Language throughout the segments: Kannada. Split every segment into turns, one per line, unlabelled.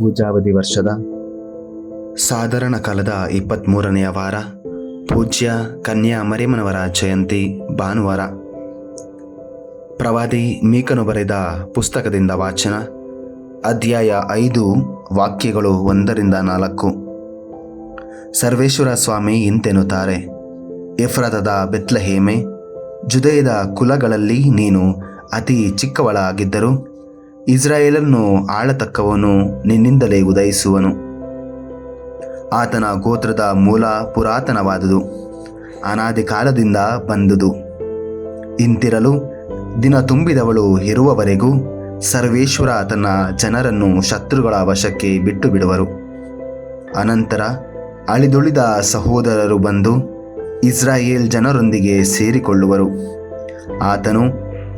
ಪೂಜಾವಧಿ ವರ್ಷದ ಸಾಧಾರಣ ಕಾಲದ ಇಪ್ಪತ್ತ್ಮೂರನೆಯ ವಾರ, ಪೂಜ್ಯ ಕನ್ಯಾ ಮರಿಮನವರ ಜಯಂತಿ ಭಾನುವಾರ. ಪ್ರವಾದಿ ಮೀಕನು ಬರೆದ ಪುಸ್ತಕದಿಂದ ವಾಚನ, ಅಧ್ಯಾಯ ಐದು, ವಾಕ್ಯಗಳು ಒಂದರಿಂದ ನಾಲ್ಕು. ಸರ್ವೇಶ್ವರ ಸ್ವಾಮಿ ಇಂತೆನ್ನುತ್ತಾರೆ, ಎಫ್ರತದ ಬೆತ್ಲಹೇಮೆ, ಜುದಯದ ಕುಲಗಳಲ್ಲಿ ನೀನು ಅತಿ ಚಿಕ್ಕವಳಾಗಿದ್ದರೂ ಇಸ್ರಾಯೇಲನ್ನು ಆಳತಕ್ಕವನು, ನಿನ್ನಿಂದಲೇ ಉದಯಿಸುವನು. ಆತನ ಗೋತ್ರದ ಮೂಲ ಪುರಾತನವಾದುದು, ಅನಾದಿ ಕಾಲದಿಂದ ಬಂದುದು. ಇಂತಿರಲು ದಿನ ತುಂಬಿದವಳು ಇರುವವರೆಗೂ ಸರ್ವೇಶ್ವರ ತನ್ನ ಜನರನ್ನು ಶತ್ರುಗಳ ವಶಕ್ಕೆ ಬಿಟ್ಟು ಬಿಡುವರು ಅನಂತರ ಅಳಿದುಳಿದ ಸಹೋದರರು ಬಂದು ಇಸ್ರಾಯೇಲ್ ಜನರೊಂದಿಗೆ ಸೇರಿಕೊಳ್ಳುವರು. ಆತನು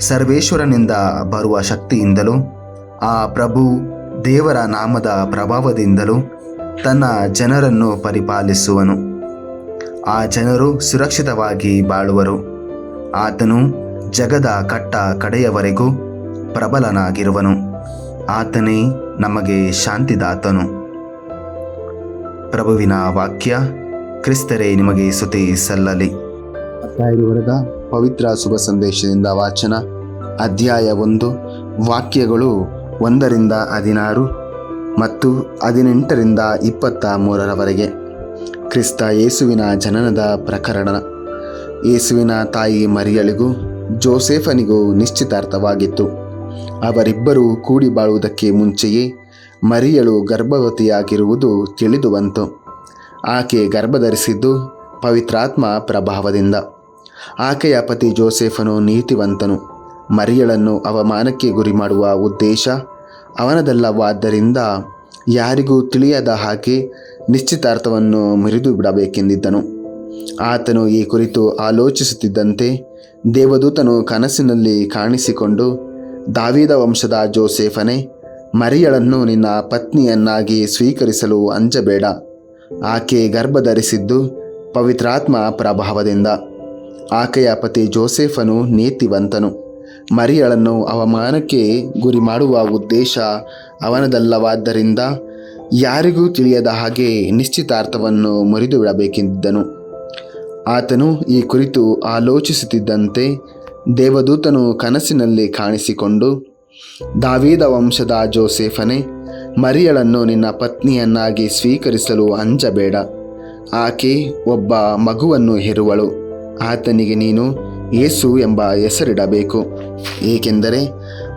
ಸರ್ವೇಶ್ವರನಿಂದ ಬರುವ ಶಕ್ತಿಯಿಂದಲೂ ಆ ಪ್ರಭು ದೇವರ ನಾಮದ ಪ್ರಭಾವದಿಂದಲೂ ತನ್ನ ಜನರನ್ನು ಪರಿಪಾಲಿಸುವನು. ಆ ಜನರು ಸುರಕ್ಷಿತವಾಗಿ ಬಾಳುವರು. ಆತನು ಜಗದ ಕಟ್ಟ ಕಡೆಯವರೆಗೂ ಪ್ರಬಲನಾಗಿರುವನು. ಆತನೇ ನಮಗೆ ಶಾಂತಿದಾತನು. ಪ್ರಭುವಿನ ವಾಕ್ಯ, ಕ್ರಿಸ್ತರೇ ನಿಮಗೆ ಸುತಿ ಸಲ್ಲಲಿ. ಬರೆದ ಪವಿತ್ರ ಶುಭ ಸಂದೇಶದಿಂದ ವಾಚನ ಅಧ್ಯಾಯ ಒಂದು, ವಾಕ್ಯಗಳು ಒಂದರಿಂದ ಹದಿನಾರು ಮತ್ತು ಹದಿನೆಂಟರಿಂದ ಇಪ್ಪತ್ತ ಮೂರರವರೆಗೆ. ಕ್ರಿಸ್ತ ಯೇಸುವಿನ ಜನನದ ಪ್ರಕರಣ. ಯೇಸುವಿನ ತಾಯಿ ಮರಿಯಳಿಗೂ ಜೋಸೆಫನಿಗೂ ನಿಶ್ಚಿತಾರ್ಥವಾಗಿತ್ತು. ಅವರಿಬ್ಬರೂ ಕೂಡಿ ಬಾಳುವುದಕ್ಕೆ ಮುಂಚೆಯೇ ಮರಿಯಳು ಗರ್ಭವತಿಯಾಗಿರುವುದು ತಿಳಿದು ಬಂತು ಆಕೆ ಗರ್ಭಧರಿಸಿದ್ದು ಪವಿತ್ರಾತ್ಮ ಪ್ರಭಾವದಿಂದ. ಆಕೆಯ ಪತಿ ಜೋಸೆಫನು ನೀತಿವಂತನು. ಮರಿಯಳನ್ನು ಅವಮಾನಕ್ಕೆ ಗುರಿ ಮಾಡುವ ಉದ್ದೇಶ ಅವನದಲ್ಲವಾದ್ದರಿಂದ ಯಾರಿಗೂ ತಿಳಿಯದ ಹಾಗೆ ನಿಶ್ಚಿತಾರ್ಥವನ್ನು ಮುರಿದು ಬಿಡಬೇಕೆಂದಿದ್ದನು. ಆತನು ಈ ಕುರಿತು ಆಲೋಚಿಸುತ್ತಿದ್ದಂತೆ ದೇವದೂತನು ಕನಸಿನಲ್ಲಿ ಕಾಣಿಸಿಕೊಂಡು, ದಾವಿದ ವಂಶದ ಜೋಸೇಫನೇ, ಮರಿಯಳನ್ನು ನಿನ್ನ ಪತ್ನಿಯನ್ನಾಗಿ ಸ್ವೀಕರಿಸಲು ಅಂಜಬೇಡ. ಆಕೆ ಗರ್ಭಧರಿಸಿದ್ದು ಪವಿತ್ರಾತ್ಮ ಪ್ರಭಾವದಿಂದ. ಆಕೆಯ ಪತಿ ಜೋಸೆಫನು ನೀತಿವಂತನು. ಮರಿಯಳನ್ನು ಅವಮಾನಕ್ಕೆ ಗುರಿ ಮಾಡುವ ಉದ್ದೇಶ ಅವನದಲ್ಲವಾದ್ದರಿಂದ ಯಾರಿಗೂ ತಿಳಿಯದ ಹಾಗೆ ನಿಶ್ಚಿತಾರ್ಥವನ್ನು ಮುರಿದು ಬಿಡಬೇಕೆಂದಿದ್ದನು. ಆತನು ಈ ಕುರಿತು ಆಲೋಚಿಸುತ್ತಿದ್ದಂತೆ ದೇವದೂತನು ಕನಸಿನಲ್ಲಿ ಕಾಣಿಸಿಕೊಂಡು, ದಾವೀದ ವಂಶದ ಜೋಸೆಫನೇ, ಮರಿಯಳನ್ನು ನಿನ್ನ ಪತ್ನಿಯನ್ನಾಗಿ ಸ್ವೀಕರಿಸಲು ಅಂಜಬೇಡ. ಆಕೆ ಒಬ್ಬ ಮಗುವನ್ನು ಹೆರುವಳು. ಆತನಿಗೆ ನೀನು ಯೇಸು ಎಂಬ ಹೆಸರಿಡಬೇಕು. ಏಕೆಂದರೆ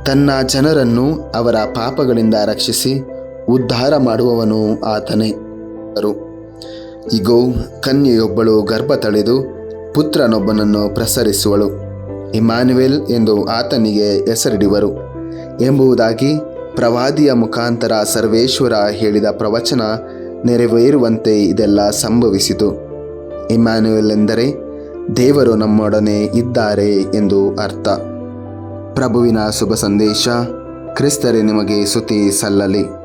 ತನ್ನ ಜನರನ್ನು ಅವರ ಪಾಪಗಳಿಂದ ರಕ್ಷಿಸಿ ಉದ್ಧಾರ ಮಾಡುವವನು ಆತನೇ. ಇಗೋ, ಕನ್ಯೆಯೊಬ್ಬಳು ಗರ್ಭ ತಳೆದು ಪುತ್ರನೊಬ್ಬನನ್ನು ಪ್ರಸರಿಸುವಳು. ಇಮಾನ್ಯುವೆಲ್ ಎಂದು ಆತನಿಗೆ ಹೆಸರಿಡುವರು ಎಂಬುದಾಗಿ ಪ್ರವಾದಿಯ ಮುಖಾಂತರ ಸರ್ವೇಶ್ವರ ಹೇಳಿದ ಪ್ರವಚನ ನೆರವೇರುವಂತೆ ಇದೆಲ್ಲ ಸಂಭವಿಸಿತು. ಇಮ್ಯಾನ್ಯುವೆಲ್ ಎಂದರೆ ದೇವರು ನಮ್ಮೊಡನೆ ಇದ್ದಾರೆ ಎಂದು ಅರ್ಥ. ಪ್ರಭುವಿನ ಶುಭ ಸಂದೇಶ ಕ್ರಿಸ್ತರೇ ನಿಮಗೆ ಸುತಿ ಸಲ್ಲಲಿ.